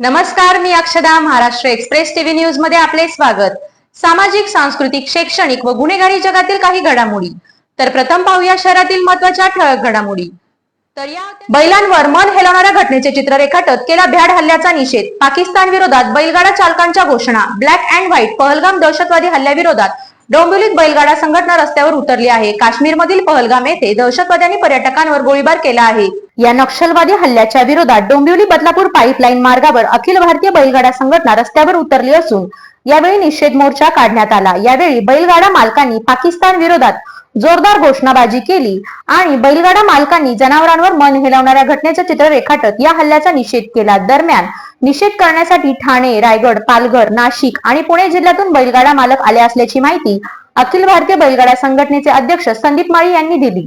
नमस्कार मी अक्षदा Maharashtra express TV न्यूजमध्ये आपले स्वागत. सामाजिक सांस्कृतिक शैक्षणिक व गुन्हेगारी जगातील काही घडामोडी. तर प्रथम पाहूया शहरातील महत्त्वाच्या ठळक घडामोडी. तर या बैलांवर मन हेलवणाऱ्या घटनेचे चित्र रेखाटत केला भ्याड हल्ल्याचा निषेध. पाकिस्तान विरोधात बैलगाडा चालकांच्या घोषणा. ब्लॅक अँड व्हाईट पहलगाम दहशतवादी हल्ल्याविरोधात डोंबिवलीत बैलगाडा संघटना रस्त्यावर उतरली आहे. काश्मीरमधील पहलगाम येथे दहशतवाद्यांनी पर्यटकांवर गोळीबार केला आहे. या नक्षलवादी हल्ल्याच्या विरोधात डोंबिवली बदलापूर पाईपलाईन मार्गावर अखिल भारतीय बैलगाडा संघटना रस्त्यावर उतरली असून यावेळी निषेध मोर्चा काढण्यात आला. यावेळी बैलगाडा मालकांनी पाकिस्तान विरोधात जोरदार घोषणाबाजी केली आणि बैलगाडा मालकांनी जनावरांवर मन हेलवणाऱ्या घटनेचे चित्र रेखाटत या हल्ल्याचा निषेध केला. दरम्यान निषेध करण्यासाठी ठाणे रायगड पालघर नाशिक आणि पुणे जिल्ह्यातून बैलगाडा मालक आले असल्याची माहिती अखिल भारतीय बैलगाडा संघटनेचे अध्यक्ष संदीप माळी यांनी दिली.